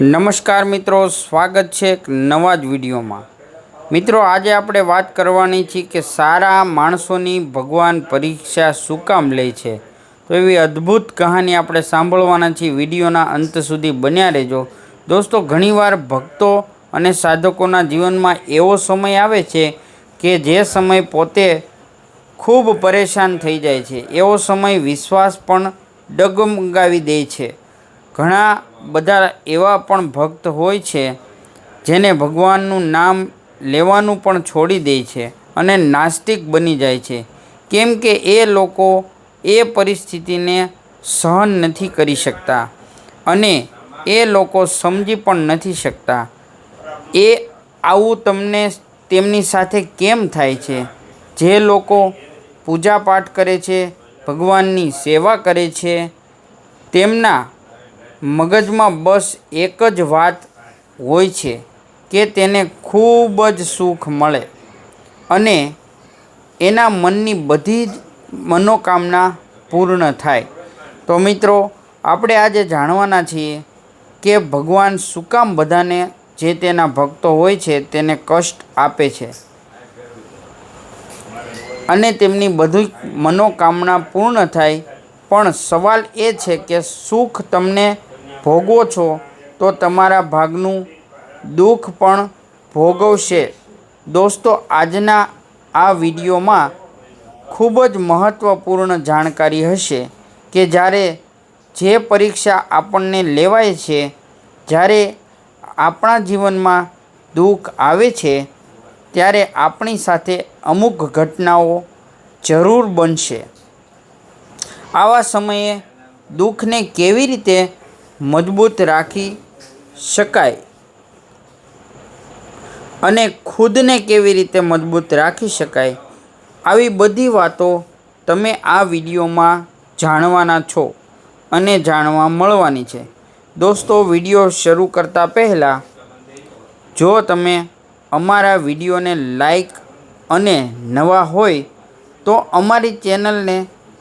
નમસ્કાર મિત્રો, સ્વાગત છે એક નવા જ વિડીયોમાં. મિત્રો, આજે આપણે વાત કરવાની છે કે સારા માણસોની ભગવાન પરીક્ષા શું કામ લે છે? તો એવી અદ્ભુત કહાની આપણે સાંભળવાના છીએ. વિડીયોના અંત સુધી બન્યા રહેજો. દોસ્તો, ઘણીવાર ભક્તો અને સાધકોના જીવનમાં એવો સમય આવે છે કે જે સમય પોતે ખૂબ પરેશાન થઈ જાય છે. એવો સમય વિશ્વાસ પણ ડગમગાવી દે છે. ઘણા બધા એવા પણ ભક્ત હોય છે જેને ભગવાનનું નામ લેવાનું પણ છોડી દે છે અને નાસ્તિક બની જાય છે. કેમ કે એ લોકો એ પરિસ્થિતિને સહન નથી કરી શકતા અને એ લોકો સમજી પણ નથી શકતા. એ આવું તમને તેમની સાથે કેમ થાય છે? જે લોકો પૂજાપાઠ કરે છે, ભગવાનની સેવા કરે છે, તેમના મગજમાં બસ એક જ વાત હોય છે કે તેને ખૂબ જ સુખ મળે. અને એના મનની બધી જ મનોકામના પૂર્ણ થાય. તો મિત્રો, આપણે આજે જાણવાના છીએ કે ભગવાન શું કામ બધાને જે તેના ભક્તો હોય છે તેને કષ્ટ આપે છે. અને તેમની બધી મનોકામના પૂર્ણ થાય. પણ સવાલ એ છે કે સુખ તમને ભોગવો છો, તો તમારા ભાગનું દુઃખ પણ ભોગવશે. દોસ્તો, આજના આ વિડીયોમાં ખૂબ જ મહત્ત્વપૂર્ણ જાણકારી હશે કે જ્યારે જે પરીક્ષા આપણને લેવાય છે, જ્યારે આપણા જીવનમાં દુઃખ આવે છે, ત્યારે આપણી સાથે અમુક ઘટનાઓ જરૂર બનશે. આવા સમયે દુઃખને કેવી રીતે મજબૂત રાખી શકાય. અને ખુદને કેવી રીતે મજબૂત રાખી શકાય, આવી બધી વાતો તમે આ વિડીયોમાં જાણવાના છો અને જાણવા મળવાની છે. દોસ્તો, વીડિયો શરૂ કરતાં પહેલાં, જો તમે અમારા વિડીયોને લાઈક અને નવા હોય, તો અમારી ચેનલને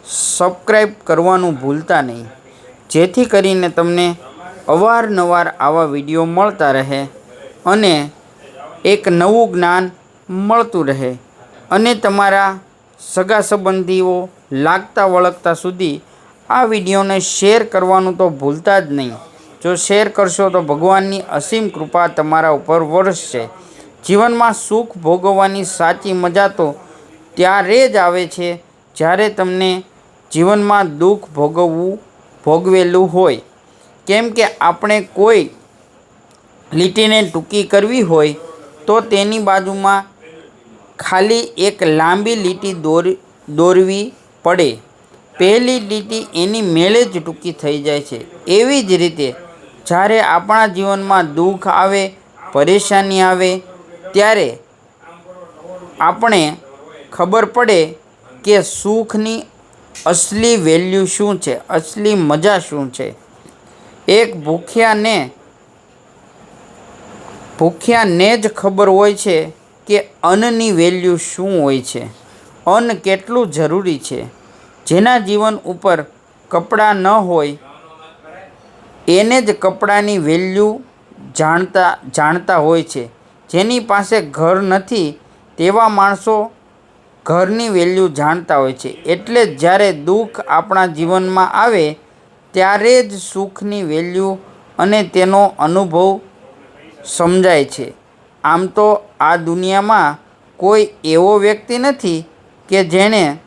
સબસ્ક્રાઈબ કરવાનું ભૂલતા નહીં. જેથી કરીને તમને અવારનવાર આવા વીડિયો મળતા રહે અને એક નવું જ્ઞાન મળતું રહે અને તમારા સગા સંબંધીઓ લાગતા વળગતા સુધી આ વિડીયોને શેર કરવાનું તો ભૂલતા જ નહીં. જો શેર કરશો તો ભગવાનની અસીમ કૃપા તમારા ઉપર વરસશે. જીવનમાં સુખ ભોગવવાની સાચી મજા તો ત્યારે જ આવે છે જ્યારે તમને જીવનમાં દુઃખ ભોગવવું ભોગવેલું હોય. કેમ કે આપણે કોઈ લીટીને ટૂંકી કરવી હોય, તો તેની બાજુમાં ખાલી એક લાંબી લીટી દોર, દોરવી પડે. પહેલી લીટી એની મેળે જ ટૂંકી થઈ જાય છે. એવી જ રીતે જ્યારે આપણા જીવનમાં દુઃખ આવે, પરેશાની આવે, ત્યારે આપણે ખબર પડે કે સુખની અસલી વેલ્યુ શું છે? અસલી મજા શું છે? એક ભૂખ્યાને ભૂખ્યાને જ ખબર હોય છે કે અન્નની વેલ્યુ શું હોય છે. અન્ન કેટલું જરૂરી છે? જેના જીવન ઉપર કપડાં ન હોય, એને જ કપડાની વેલ્યુ જાણતા જાણતા હોય છે. જેની પાસે ઘર નથી, તેવા માણસો ઘરની વેલ્યુ જાણતા હોય છે. એટલે જ જ્યારે દુઃખ આપણા જીવનમાં આવે, ત્યારે જ સુખની વેલ્યુ અને તેનો અનુભવ સમજાય છે. આમ તો આ દુનિયામાં કોઈ એવો વ્યક્તિ નથી કે જેણે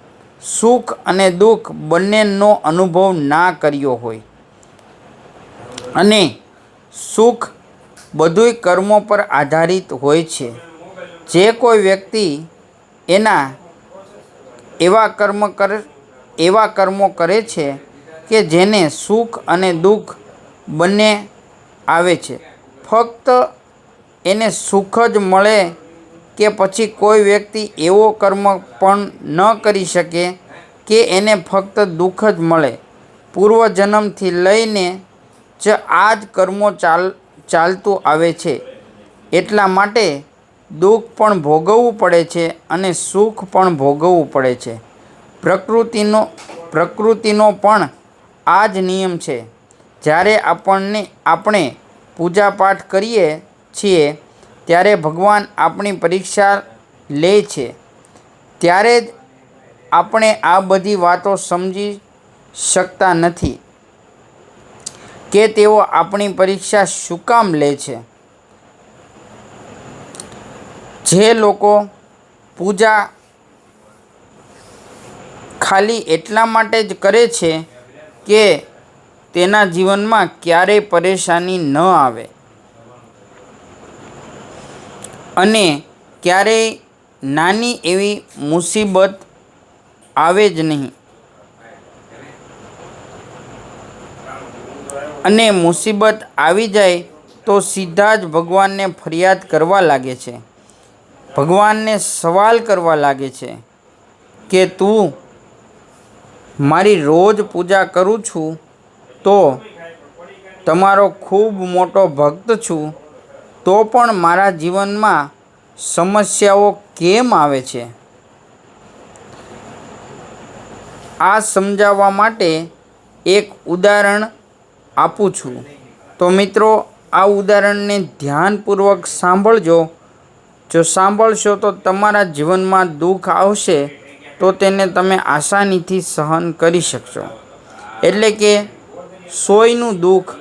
સુખ અને દુઃખ બંનેનો અનુભવ ના કર્યો હોય. અને સુખ બધુંય કર્મો પર આધારિત હોય છે. જે કોઈ વ્યક્તિ એના એવા કર્મ કર, એવા કર્મો કરે છે કે જેને સુખ અને દુઃખ બંને આવે છે. ફક્ત એને સુખ જ મળે કે પછી કોઈ વ્યક્તિ એવો કર્મ પણ ન કરી શકે કે એને ફક્ત દુઃખ જ મળે. પૂર્વજન્મથી લઈને જ આ જ કર્મો ચાલ, ચાલતું આવે છે. એટલા માટે દુઃખ પણ ભોગવવું પડે છે અને સુખ પણ ભોગવવું પડે છે. પ્રકૃતિનો પ્રકૃતિનો પણ આ જ નિયમ છે. જ્યારે આપણને, આપણે પૂજાપાઠ કરીએ છીએ, ત્યારે ભગવાન આપણી પરીક્ષા લે છે. ત્યારે જ આપણે આ બધી વાતો સમજી શકતા નથી કે તેઓ આપણી પરીક્ષા શું કામ લે છે. જે લોકો પૂજા ખાલી એટલા માટે જ કરે છે કે તેના જીવનમાં ક્યારેય પરેશાની ન આવે. અને ક્યારેય નાની એવી મુસીબત આવે જ નહીં. અને મુસીબત આવી જાય તો સીધા જ ભગવાનને ફરિયાદ કરવા લાગે છે. ભગવાનને સવાલ કરવા લાગે છે કે તું મારી રોજ પૂજા કરું છું તો તમારો ખૂબ મોટો ભક્ત છું, તો પણ મારા જીવનમાં સમસ્યાઓ કેમ આવે છે? આ સમજાવવા માટે એક ઉદાહરણ આપું છું. તો મિત્રો, આ ઉદાહરણને ધ્યાનપૂર્વક સાંભળજો. જો સાંભળશો તો તમારા જીવનમાં દુઃખ આવશે, તો તેને તમે આસાનીથી સહન કરી શકશો. એટલે કે સોયનું દુઃખ,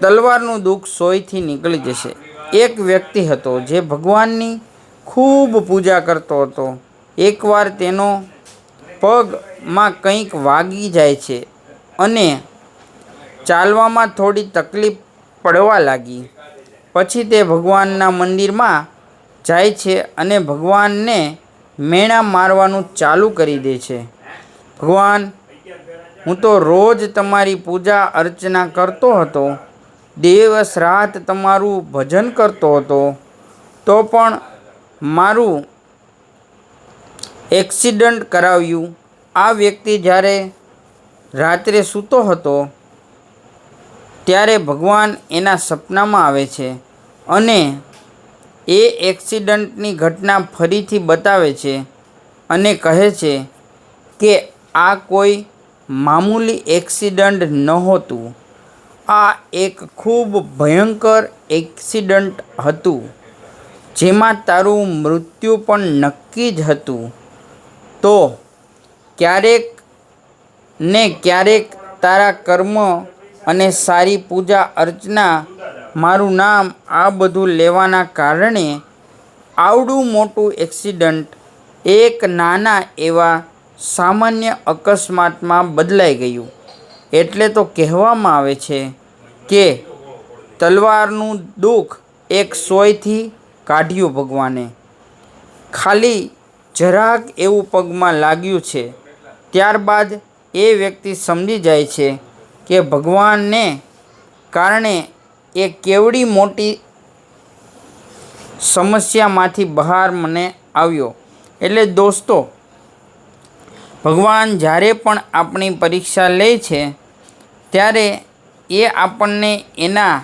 તલવારનું દુઃખ સોયથી નીકળી જશે. એક વ્યક્તિ હતો જે ભગવાનની ખૂબ પૂજા કરતો હતો. એકવાર તેનો પગમાં કંઈક વાગી જાય છે અને ચાલવામાં થોડી તકલીફ પડવા લાગી. પછી તે ભગવાનના મંદિરમાં જાય છે અને ભગવાનને મેણા મારવાનું ચાલુ કરી દે છે. ભગવાન, હું તો રોજ તમારી પૂજા અર્ચના કરતો હતો. દિવસ રાત તમારું ભજન કરતો હતો. તો પણ મારું એક્સિડન્ટ કરાવ્યું. આ વ્યક્તિ જ્યારે રાત્રે સૂતો હતો, ત્યારે ભગવાન એના સપનામાં આવે છે અને એ એક્સિડન્ટની ઘટના ફરીથી બતાવે છે અને કહે છે કે આ કોઈ મામૂલી એક્સિડન્ટ નહોતું. આ એક ખૂબ ભયંકર એક્સિડન્ટ હતું, જેમાં તારું મૃત્યુ પણ નક્કી જ હતું. તો ક્યારેક ને ક્યારેક તારા કર્મ અને સારી પૂજા અર્ચના મારું નામ આ બધું લેવાના કારણે આવડું મોટું એક્સિડન્ટ એક નાના એવા સામાન્ય અકસ્માતમાં બદલાઈ ગયું. એટલે તો કહેવામાં આવે છે કે તલવારનું દુઃખ એક સોયથી કાઢ્યું ભગવાને. ખાલી જરાક એવું પગમાં લાગ્યું છે. ત્યારબાદ એ વ્યક્તિ સમજી જાય છે કે ભગવાનને કારણે એ કેવડી મોટી સમસ્યામાંથી બહાર મને આવ્યો. એટલે દોસ્તો, ભગવાન જ્યારે પણ આપણી પરીક્ષા લે છે, ત્યારે એ આપણને એના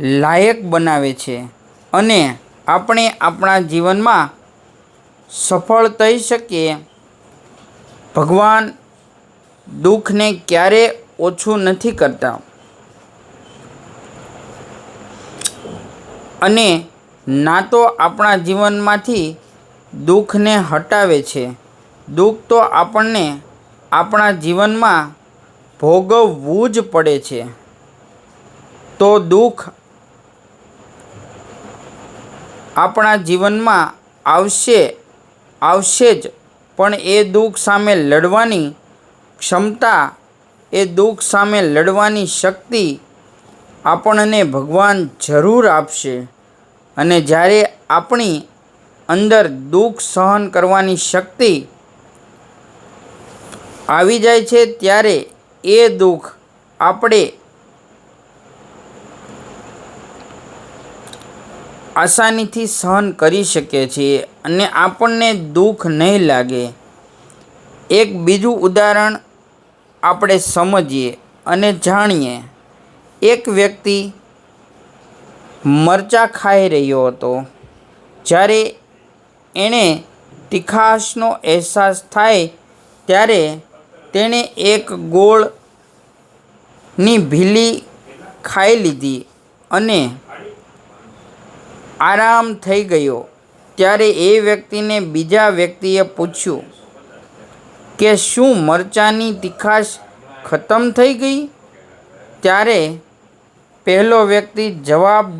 લાયક બનાવે છે અને આપણે આપણા જીવનમાં સફળ થઈ શકીએ. ભગવાન દુઃખને ક્યારે ઓછું નથી કરતા. અને ના તો આપણા જીવનમાંથી દુઃખને હટાવે છે. દુઃખ તો આપણને આપણા જીવનમાં ભોગવવું જ પડે છે. તો દુઃખ આપણા જીવનમાં આવશે આવશે જ. પણ એ દુઃખ સામે લડવાની ક્ષમતા, એ દુઃખ સામે લડવાની શક્તિ આપણને ભગવાન જરૂર આપશે. અને જ્યારે આપણી અંદર દુઃખ સહન કરવાની શક્તિ આવી જાય છે, ત્યારે એ દુઃખ આપણે આસાનીથી સહન કરી શકીએ છીએ અને આપણને દુઃખ નહીં લાગે. એક બીજું ઉદાહરણ આપણે સમજીએ અને જાણીએ. એક વ્યક્તિ મરચાં ખાઈ રહ્યો હતો, જ્યારે એણે તીખાશનો અહેસાસ થાય ત્યારે તેણે એક ગોળની ભીલી ખાઈ લીધી અને આરામ થઈ ગયો. ત્યારે એ વ્યક્તિને બીજા વ્યક્તિએ પૂછ્યું કે શું મરચાંની તીખાશ ખતમ થઈ ગઈ? ત્યારે પહેલો વ્યક્તિ જવાબ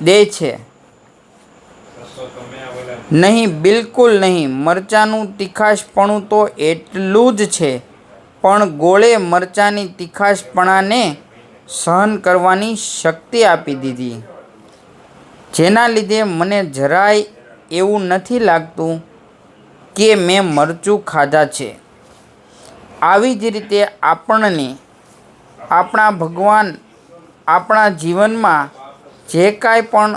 દે છે. નહીં, બિલકુલ નહીં. મરચાંનું તીખાશપણું તો એટલું જ છે. પણ ગોળે મરચાંની તીખાશપણાને સહન કરવાની શક્તિ આપી દીધી. જેના લીધે મને જરાય એવું નથી લાગતું કે મેં મરચું ખાધા છે. આવી જ રીતે આપણને, આપણા ભગવાન આપણા જીવનમાં જે કાંઈ પણ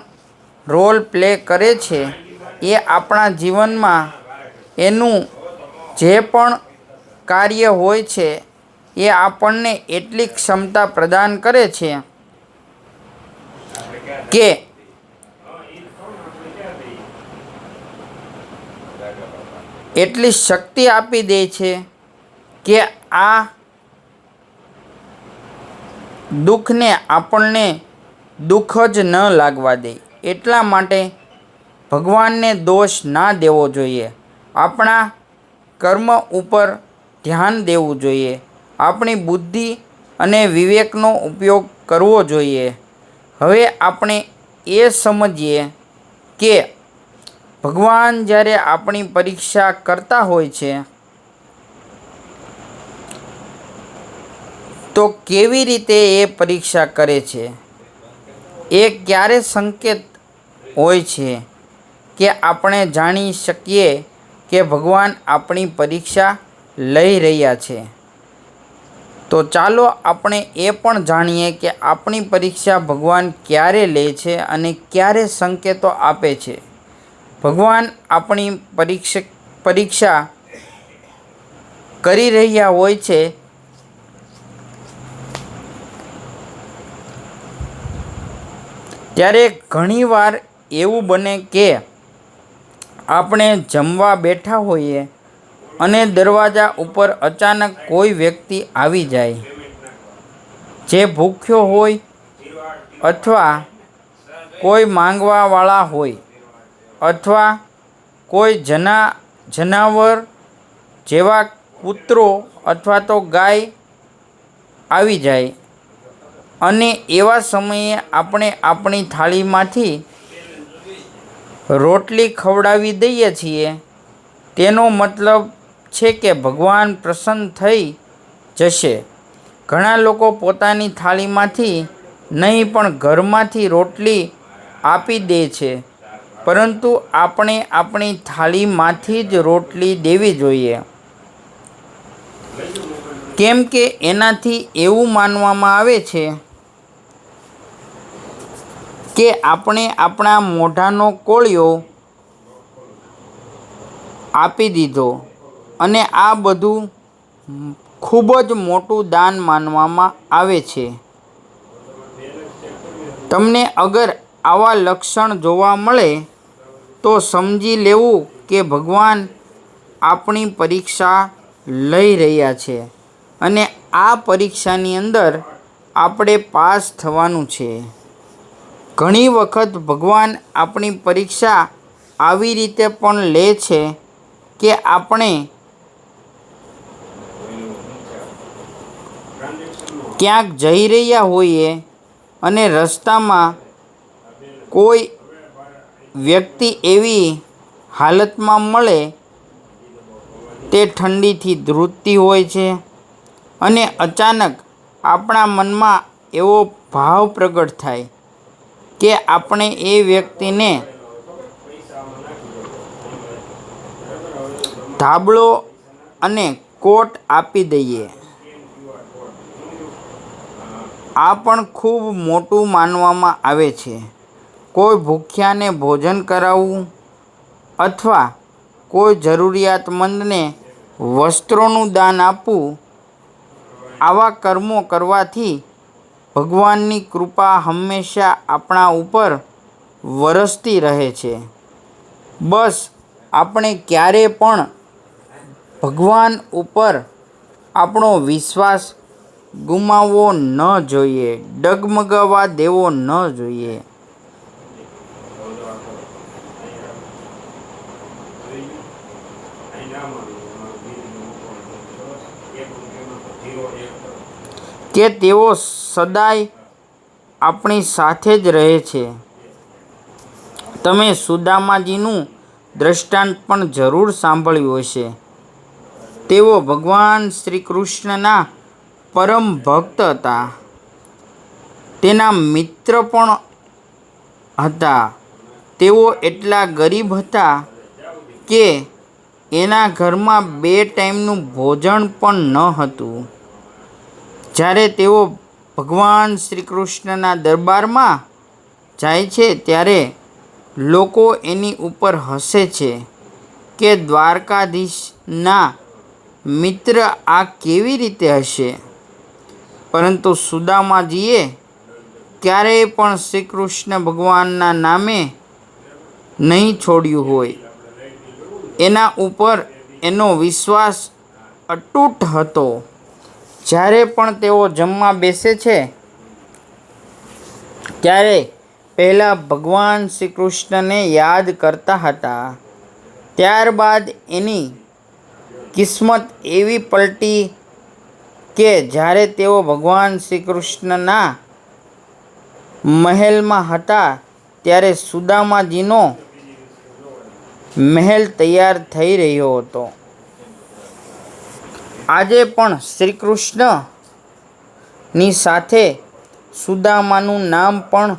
રોલ પ્લે કરે છે, એ આપણા જીવનમાં એનું જે પણ કાર્ય હોય છે, એ આપણને એટલી ક્ષમતા પ્રદાન કરે છે કે એટલી શક્તિ આપી દે છે કે આ દુઃખને આપણને દુઃખ જ ન લાગવા દે. એટલા માટે ભગવાનને દોષ ના દેવો જોઈએ. આપણા કર્મ ઉપર ધ્યાન દેવું જોઈએ. આપણી બુદ્ધિ અને વિવેકનો ઉપયોગ કરવો જોઈએ. હવે આપણે એ સમજીએ કે ભગવાન જ્યારે આપણી પરીક્ષા કરતા હોય છે તો કેવી રીતે એ પરીક્ષા કરે છે? એ ક્યારે સંકેત હોય છે કે આપણે જાણી શકીએ કે ભગવાન આપણી પરીક્ષા લઈ રહ્યા છે? તો ચાલો આપણે એ પણ જાણીએ કે આપણી પરીક્ષા ભગવાન ક્યારે લે છે અને ક્યારે સંકેતો આપે છે. ભગવાન આપણી પરીક્ષ, પરીક્ષા કરી રહ્યા હોય છે ત્યારે ઘણીવાર એવું બને કે આપણે જમવા બેઠા હોઈએ અને દરવાજા ઉપર અચાનક કોઈ વ્યક્તિ આવી જાય. જે ભૂખ્યો હોય અથવા કોઈ માંગવાવાળા હોય અથવા કોઈ જના, જનાવર જેવા કૂતરો અથવા તો ગાય આવી જાય. અને એવા સમયે આપણે આપણી થાળીમાંથી રોટલી ખવડાવી દઈએ છીએ, તેનો મતલબ છે કે ભગવાન પ્રસન્ન થઈ જશે. ઘણા લોકો પોતાની થાળીમાંથી નહીં પણ ઘરમાંથી રોટલી આપી દે છે, પરંતુ આપણે આપણી થાળીમાંથી જ રોટલી દેવી જોઈએ. કેમ કે એનાથી એવું માનવામાં આવે છે કે આપણે આપણા મોઢાનો કોળિયો આપી દીધો અને આ બધું ખૂબ જ મોટું દાન માનવામાં આવે છે. તમને અગર આવા લક્ષણ જોવા મળે, તો સમજી લેવું કે ભગવાન આપણી પરીક્ષા લઈ રહ્યા છે અને આ પરીક્ષાની અંદર આપણે પાસ થવાનું છે. ઘણી વખત ભગવાન આપણી પરીક્ષા આવી રીતે પણ લે છે કે આપણે ક્યાંક જઈ રહ્યા હોઈએ અને રસ્તામાં કોઈ વ્યક્તિ એવી હાલતમાં મળે તે ઠંડીથી ધ્રુજતી હોય છે અને અચાનક આપણા મનમાં એવો ભાવ પ્રગટ થાય. કે આપણે એ વ્યક્તિને ધાબળો અને કોટ આપી દઈએ. આ પણ ખૂબ મોટું માનવામાં આવે છે. કોઈ ભૂખ્યાને ભોજન કરાવવું અથવા કોઈ જરૂરિયાતમંદને વસ્ત્રોનું દાન આપવું આવા કર્મો કરવાથી ભગવાનની કૃપા હંમેશા આપણા ઉપર વરસતી રહે છે. બસ આપણે ક્યારે પણ ભગવાન ઉપર આપણો વિશ્વાસ ગુમાવવો ન જોઈએ, ડગમગાવવા દેવો ન જોઈએ. કે તેઓ સદાય આપણી સાથે જ રહે છે. તમે સુદામાજીનું દ્રષ્ટાંત પણ જરૂર સાંભળ્યું હશે. તેઓ ભગવાન શ્રી કૃષ્ણના પરમ ભક્ત હતા. તેના મિત્ર પણ હતા. તેઓ એટલા ગરીબ હતા કે એના ઘરમાં બે ટાઈમનું ભોજન પણ ન હતું. જ્યારે તેઓ ભગવાન શ્રી કૃષ્ણના દરબારમાં જાય છે, ત્યારે લોકો એની ઉપર હસે છે કે દ્વારકાધીશના મિત્ર આ કેવી રીતે હશે? પરંતુ સુદામાજીએ ક્યારેય પણ શ્રી કૃષ્ણ ભગવાનના નામે નહીં છોડ્યું હોય. એના ઉપર એનો વિશ્વાસ અતૂટ હતો. જ્યારે પણ તેઓ જમવા બેસે છે, ત્યારે પહેલાં ભગવાન શ્રી કૃષ્ણને યાદ કરતા હતા. ત્યારબાદ એની કિસ્મત એવી પલટી કે જ્યારે તેઓ ભગવાન શ્રી કૃષ્ણના મહેલમાં હતા, ત્યારે સુદામાજીનો મહેલ તૈયાર થઈ રહ્યો હતો. આજે પણ શ્રી કૃષ્ણની સાથે સુદામાનું નામ પણ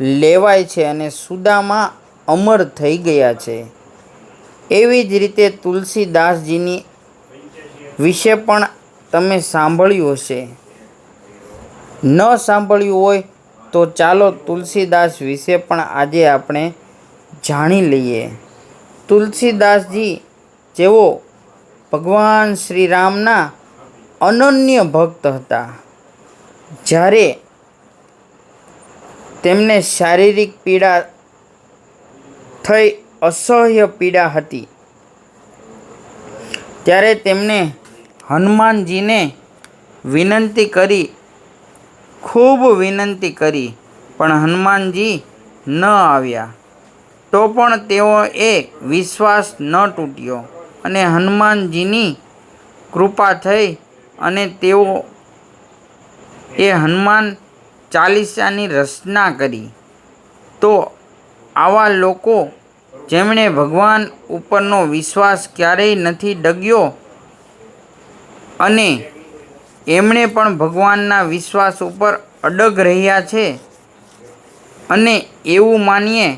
લેવાય છે અને સુદામા અમર થઈ ગયા છે. એવી જ રીતે તુલસીદાસજીની વિશે પણ તમે સાંભળ્યું હશે. ન સાંભળ્યું હોય તો ચાલો તુલસીદાસ વિશે પણ આજે આપણે જાણી લઈએ. તુલસીદાસજી, જેઓ ભગવાન શ્રી રામના અનન્ય ભક્ત હતા. જ્યારે તેમને શારીરિક પીડા થઈ, અસહ્ય પીડા હતી, ત્યારે તેમણે હનુમાનજીને વિનંતી કરી, ખૂબ વિનંતી કરી, પણ હનુમાનજી ન આવ્યા. તો પણ તેઓએ વિશ્વાસ ન તૂટ્યો. અને હનુમાનજીની કૃપા થઈ અને તેઓ એ હનુમાન ચાલીસાની રચના કરી. તો આવા લોકો જેમણે ભગવાન ઉપરનો વિશ્વાસ ક્યારેય નથી ડગ્યો અને એમણે પણ ભગવાનના વિશ્વાસ ઉપર અડગ રહ્યા છે અને એવું માનીએ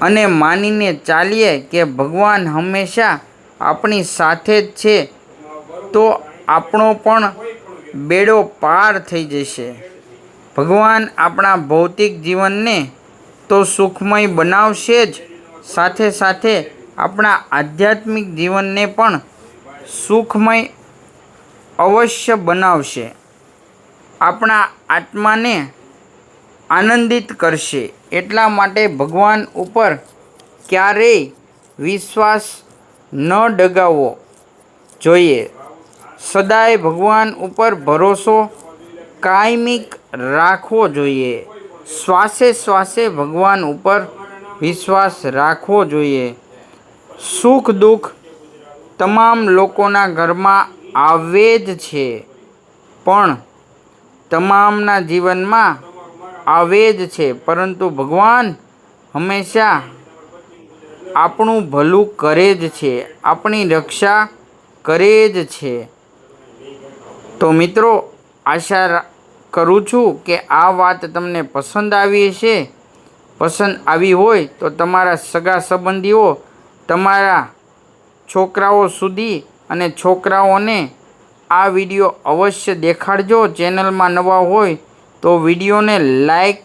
અને માનીને ચાલીએ કે ભગવાન હંમેશા આપણી સાથે જ છે, તો આપણો પણ બેડો પાર થઈ જશે. ભગવાન આપણા ભૌતિક જીવનને તો સુખમય બનાવશે જ. સાથે સાથે આપણા આધ્યાત્મિક જીવનને પણ સુખમય અવશ્ય બનાવશે. આપણા આત્માને આનંદિત કરશે. એટલા માટે ભગવાન ઉપર ક્યારેય વિશ્વાસ ન ડગાવવો જોઈએ. સદાય ભગવાન ઉપર ભરોસો કાયમિક રાખવો જોઈએ. શ્વાસે શ્વાસે ભગવાન ઉપર વિશ્વાસ રાખવો જોઈએ. સુખ દુઃખ તમામ લોકોના ઘરમાં આવે જ છે. પણ તમામના જીવનમાં આવે જ છે, પરંતુ ભગવાન હંમેશા આપણું ભલું કરે જ છે, આપણી રક્ષા કરે જ છે. તો મિત્રો, આશા કરું છું કે આ વાત તમને પસંદ આવી હશે. પસંદ આવી હોય તો તમારા સગા સંબંધીઓ, તમારા છોકરાઓ સુધી અને છોકરાઓને આ વીડિયો અવશ્ય દેખાડજો. ચેનલમાં નવા હોય તો વિડીયોને લાઈક,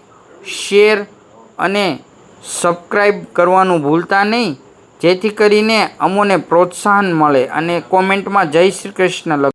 શેર અને સબસ્ક્રાઈબ કરવાનું ભૂલતા નહીં. જેથી કરીને અમોને પ્રોત્સાહન મળે અને કોમેન્ટમાં જય શ્રી કૃષ્ણ લખ.